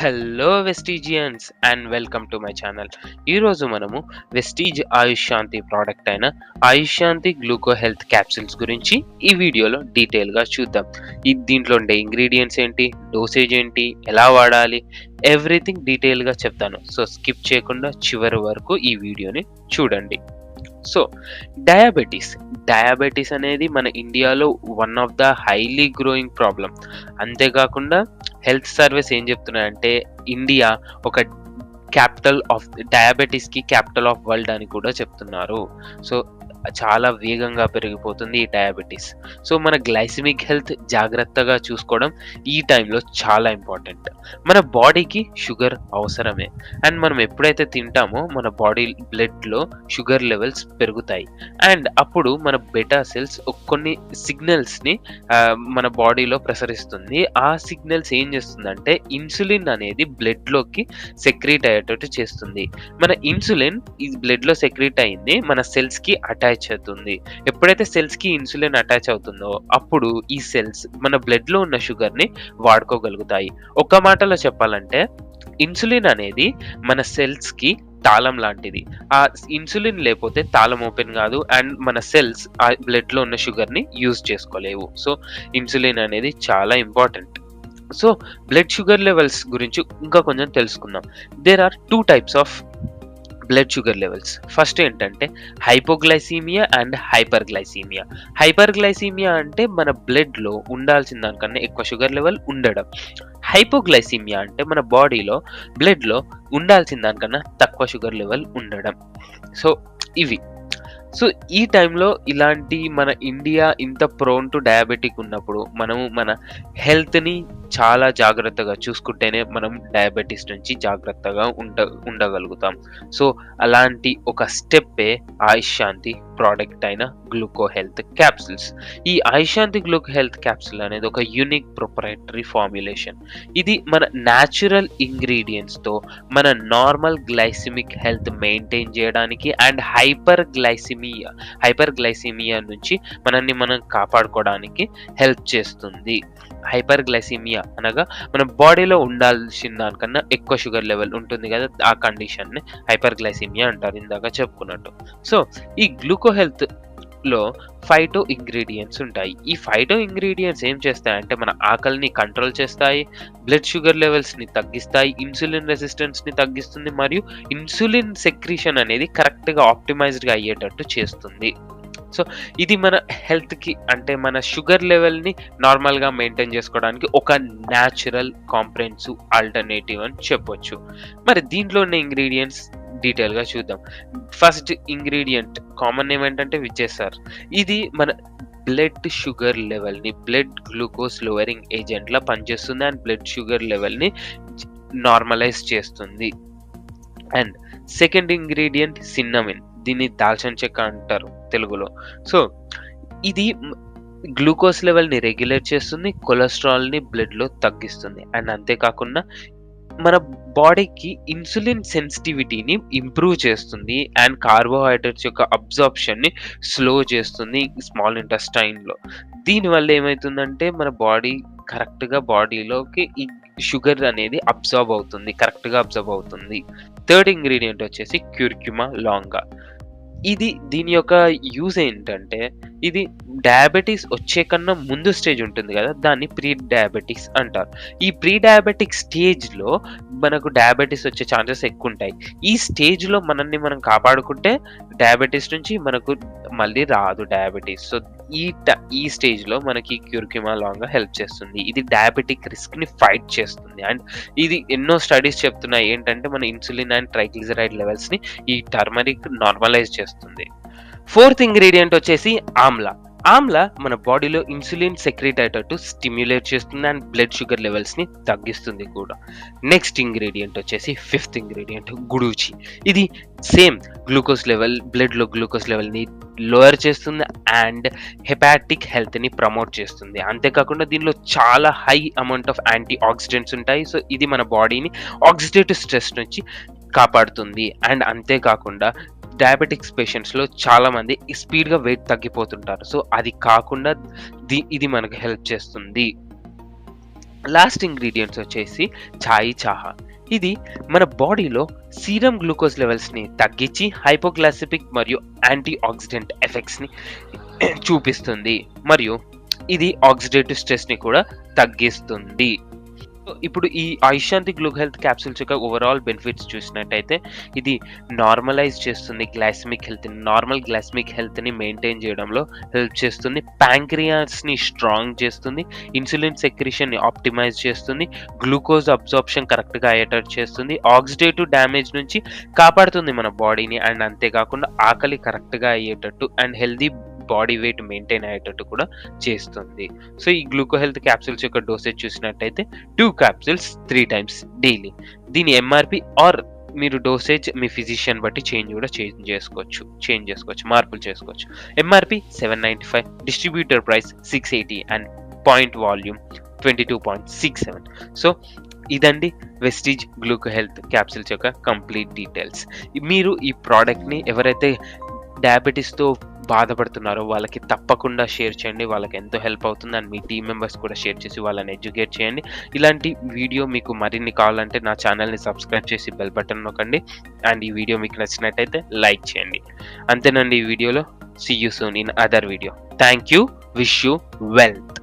Hello Vestigians and welcome to my channel ఈరోజు మనము Vestige ఆయుష్ శాంతి product అయిన ఆయుష్ శాంతి గ్లూకో హెల్త్ క్యాప్సిల్స్ గురించి ఈ వీడియోలో డీటెయిల్గా చూద్దాం. ఈ దీంట్లో ఉండే ఇంగ్రీడియంట్స్ ఏంటి డోసేజ్ ఏంటి ఎలా వాడాలి ఎవ్రీథింగ్ డీటెయిల్గా చెప్తాను. సో స్కిప్ చేయకుండా చివరి వరకు ఈ వీడియోని చూడండి. సో డయాబెటీస్ డయాబెటీస్ అనేది మన ఇండియాలో one of the highly growing problem అంతేకాకుండా హెల్త్ సర్వీస్ ఏం చెప్తున్నాయంటే ఇండియా ఒక క్యాపిటల్ ఆఫ్ డయాబెటీస్కి క్యాపిటల్ ఆఫ్ వరల్డ్ అని కూడా చెప్తున్నారు. సో చాలా వేగంగా పెరిగిపోతుంది ఈ డయాబెటీస్ సో మన గ్లైసిమిక్ హెల్త్ జాగ్రత్తగా చూసుకోవడం ఈ టైంలో చాలా ఇంపార్టెంట్ మన బాడీకి షుగర్ అవసరమే. అండ్ మనం ఎప్పుడైతే తింటామో మన బాడీ బ్లడ్లో షుగర్ లెవెల్స్ పెరుగుతాయి. అండ్ అప్పుడు మన బెటా సెల్స్ కొన్ని సిగ్నల్స్ని మన బాడీలో ప్రసరిస్తుంది. ఆ సిగ్నల్స్ ఏం చేస్తుందంటే ఇన్సులిన్ అనేది బ్లడ్లోకి సెక్రీట్ అయ్యేటట్టు చేస్తుంది. మన ఇన్సులిన్ ఈ బ్లడ్లో సెక్రీట్ అయింది మన సెల్స్కి అటాచ్ అవుతుంది. ఎప్పుడైతే సెల్స్కి ఇన్సులిన్ అటాచ్ అవుతుందో అప్పుడు ఈ సెల్స్ మన బ్లడ్లో ఉన్న షుగర్ని వాడుకోగలుగుతాయి. ఒక్క మాటలో చెప్పాలంటే ఇన్సులిన్ అనేది మన సెల్స్కి తాళం లాంటిది. ఆ ఇన్సులిన్ లేకపోతే తాళం ఓపెన్ కాదు అండ్ మన సెల్స్ ఆ బ్లడ్లో ఉన్న షుగర్ని యూజ్ చేసుకోలేవు. సో ఇన్సులిన్ అనేది చాలా important so blood sugar levels గురించి ఇంకా కొంచెం తెలుసుకుందాం. There are two types of blood sugar levels first ఏంటంటే hypoglycemia and hyperglycemia hyperglycemia అంటే మన బ్లడ్లో ఉండాల్సిన దానికన్నా ఎక్కువ షుగర్ లెవెల్ ఉండడం. హైపోగ్లైసీమియా అంటే మన బాడీలో బ్లడ్లో ఉండాల్సిన దానికన్నా తక్కువ షుగర్ లెవెల్ ఉండడం. సో ఇవి. సో ఈ టైంలో ఇలాంటి మన ఇండియా ఇంత ప్రోన్ టు డయాబెటిక్ ఉన్నప్పుడు మనము మన హెల్త్ని చాలా జాగ్రత్తగా చూసుకుంటేనే మనం డయాబెటీస్ నుంచి జాగ్రత్తగా ఉండ ఉండగలుగుతాం. సో అలాంటి ఒక స్టెప్పే ఆయుష్ శాంతి ప్రోడక్ట్ అయిన గ్లూకో హెల్త్ క్యాప్సిల్స్ ఈ ఆయుషాంతి గ్లూకో హెల్త్ క్యాప్సిల్ అనేది ఒక యూనిక్ ప్రొపరేటరీ ఫార్ములేషన్ ఇది మన న్యాచురల్ ఇంగ్రీడియంట్స్తో మన నార్మల్ గ్లైసిమిక్ హెల్త్ మెయింటైన్ చేయడానికి and hyperglycemia hyperglycemia నుంచి మనల్ని మనం కాపాడుకోవడానికి హెల్ప్ చేస్తుంది. హైపర్ గ్లైసిమియా అనగా మన బాడీలో ఉండాల్సిన దానికన్నా ఎక్కువ షుగర్ లెవెల్ ఉంటుంది కదా ఆ కండిషన్ని హైపర్ గ్లైసిమియా అంటారు ఇందాక చెప్పుకున్నట్టు. సో ఈ గ్లూకో హెల్త్లో ఫైటో ఇంగ్రీడియంట్స్ ఉంటాయి. ఈ ఫైటో ఇంగ్రీడియంట్స్ ఏం చేస్తాయంటే మన ఆకలిని కంట్రోల్ చేస్తాయి బ్లడ్ షుగర్ లెవెల్స్ని తగ్గిస్తాయి ఇన్సులిన్ రెసిస్టెన్స్ని తగ్గిస్తుంది మరియు ఇన్సులిన్ సెక్రీషన్ అనేది కరెక్ట్గా ఆప్టిమైజ్డ్గా అయ్యేటట్టు చేస్తుంది. సో ఇది మన హెల్త్కి అంటే మన షుగర్ లెవెల్ని నార్మల్గా మెయింటైన్ చేసుకోవడానికి ఒక న్యాచురల్ కాంప్రెన్సివ్ ఆల్టర్నేటివ్ అని చెప్పొచ్చు. మరి దీంట్లో ఉన్న ఇంగ్రీడియంట్స్ డీటెయిల్గా చూద్దాం. ఫస్ట్ ఇంగ్రీడియంట్ కామన్ ఏమేంటంటే విచ్చేసార్ ఇది మన బ్లడ్ షుగర్ లెవెల్ని బ్లడ్ గ్లూకోజ్ లోవరింగ్ ఏజెంట్లా పనిచేస్తుంది అండ్ బ్లడ్ షుగర్ లెవెల్ని నార్మలైజ్ చేస్తుంది. And second ingredient cinnamon. దీన్ని దాల్చిన చెక్క అంటారు తెలుగులో. సో ఇది గ్లూకోజ్ లెవెల్ని రెగ్యులేట్ చేస్తుంది కొలెస్ట్రాల్ని బ్లడ్లో తగ్గిస్తుంది. అండ్ అంతేకాకుండా మన బాడీకి ఇన్సులిన్ సెన్సిటివిటీని ఇంప్రూవ్ చేస్తుంది అండ్ కార్బోహైడ్రేట్స్ యొక్క అబ్జార్ప్షన్ని స్లో చేస్తుంది స్మాల్ ఇంటెస్టైన్లో. దీనివల్ల ఏమవుతుందంటే మన బాడీ కరెక్ట్గా బాడీలోకి ఈ షుగర్ అనేది అబ్జార్బ్ అవుతుంది కరెక్ట్గా అబ్జర్వ్ అవుతుంది. థర్డ్ ఇంగ్రీడియంట్ వచ్చేసి క్యూర్క్యుమా లాంగా. ఇది దీని యొక్క యూజ్ ఏంటంటే ఇది డయాబెటీస్ వచ్చే కన్నా ముందు స్టేజ్ ఉంటుంది కదా దాన్ని ప్రీ డయాబెటిక్స్ అంటారు. ఈ ప్రీ డయాబెటిక్ స్టేజ్లో మనకు డయాబెటీస్ వచ్చే ఛాన్సెస్ ఎక్కువ ఉంటాయి ఈ స్టేజ్లో మనల్ని మనం కాపాడుకుంటే డయాబెటీస్ నుంచి మనకు మళ్ళీ రాదు డయాబెటీస్. సో ఈ ఈ స్టేజ్లో మనకి క్యూర్క్యుమా లాంగా హెల్ప్ చేస్తుంది. ఇది డయాబెటిక్ రిస్క్ని ఫైట్ చేస్తుంది. అండ్ ఇది ఎన్నో స్టడీస్ చెప్తున్నాయి. ఏంటంటే మన ఇన్సులిన్ అండ్ ట్రైగ్లిజరైడ్ లెవెల్స్ని ఈ టర్మరిక్ నార్మలైజ్ చేస్తుంది. ఫోర్త్ ఇంగ్రీడియంట్ వచ్చేసి ఆమ్లా. ఆమ్లా మన బాడీలో ఇన్సులిన్ సెక్రేట్ అయ్యేటట్టు స్టిమ్యులేట్ చేస్తుంది అండ్ బ్లడ్ షుగర్ లెవెల్స్ని తగ్గిస్తుంది కూడా. నెక్స్ట్ ఇంగ్రీడియంట్ వచ్చేసి ఫిఫ్త్ ఇంగ్రీడియంట్ గుడూచి. ఇది సేమ్ గ్లూకోజ్ లెవెల్ బ్లడ్లో గ్లూకోజ్ లెవెల్ని లోయర్ చేస్తుంది అండ్ హెపాటిక్ హెల్త్ని ప్రమోట్ చేస్తుంది. అంతేకాకుండా దీనిలో చాలా high amount of antioxidants ఉంటాయి. సో ఇది మన బాడీని ఆక్సిడేటివ్ స్ట్రెస్ నుంచి కాపాడుతుంది. అండ్ అంతేకాకుండా డయాబెటిక్స్ పేషెంట్స్లో చాలామంది స్పీడ్గా వెయిట్ తగ్గిపోతుంటారు. సో అది కాకుండా ది ఇది మనకు హెల్ప్ చేస్తుంది. లాస్ట్ ఇంగ్రీడియంట్స్ వచ్చేసి ఛాయ్ చాహా. ఇది మన బాడీలో సీరం గ్లూకోజ్ లెవెల్స్ని తగ్గించి హైపోగ్లాసిపిక్ మరియు యాంటీ ఆక్సిడెంట్ ఎఫెక్ట్స్ని చూపిస్తుంది. మరియు ఇది ఆక్సిడేటివ్ స్ట్రెస్ని కూడా తగ్గిస్తుంది. ఇప్పుడు ఈ ఐశాంతి గ్లూ హెల్త్ క్యాప్సూల్స్ యొక్క ఓవరాల్ బెనిఫిట్స్ చూసినట్టయితే ఇది నార్మలైజ్ చేస్తుంది గ్లాస్మిక్ హెల్త్ని నార్మల్ గ్లాస్మిక్ హెల్త్ని మెయింటైన్ చేయడంలో హెల్ప్ చేస్తుంది. ప్యాంక్రియాస్ని స్ట్రాంగ్ చేస్తుంది ఇన్సులిన్ సెక్రిషన్ని ఆప్టిమైజ్ చేస్తుంది గ్లూకోజ్ అబ్జార్ప్షన్ కరెక్ట్గా అయ్యేటట్టు చేస్తుంది ఆక్సిడేటివ్ డ్యామేజ్ నుంచి కాపాడుతుంది మన బాడీని అండ్ అంతేకాకుండా ఆకలి కరెక్ట్గా అయ్యేటట్టు and healthy body weight maintain అయ్యేటట్టు కూడా చేస్తుంది. సో ఈ గ్లూకో హెల్త్ క్యాప్సూల్స్ యొక్క డోసేజ్ చూసినట్టయితే two capsules three times daily దీని ఎంఆర్పి ఆర్ మీరు డోసేజ్ మీ ఫిజిషియన్ బట్టి చేంజ్ కూడా చేంజ్ చేసుకోవచ్చు చేంజ్ చేసుకోవచ్చు మార్పులు చేసుకోవచ్చు. MRP seven ninety five distributor price six eighty and point volume twenty two point six seven so ఇదండి వెస్టీజ్ గ్లూకో హెల్త్ క్యాప్సిల్స్ యొక్క కంప్లీట్ డీటెయిల్స్ మీరు ఈ ప్రోడక్ట్ని ఎవరైతే డయాబెటీస్తో బాధపడుతున్నారో వాళ్ళకి తప్పకుండా షేర్ చేయండి. వాళ్ళకి ఎంతో హెల్ప్ అవుతుంది. అండ్ మీ టీం మెంబర్స్ కూడా షేర్ చేసి వాళ్ళని ఎడ్యుకేట్ చేయండి. ఇలాంటి వీడియో మీకు మరిన్ని కావాలంటే నా ఛానల్ని సబ్స్క్రైబ్ చేసి బెల్ బటన్ నొక్కండి. అండ్ ఈ వీడియో మీకు నచ్చినట్టయితే లైక్ చేయండి. అంతేనండి ఈ వీడియోలో. See you soon in other video thank you wish you wealth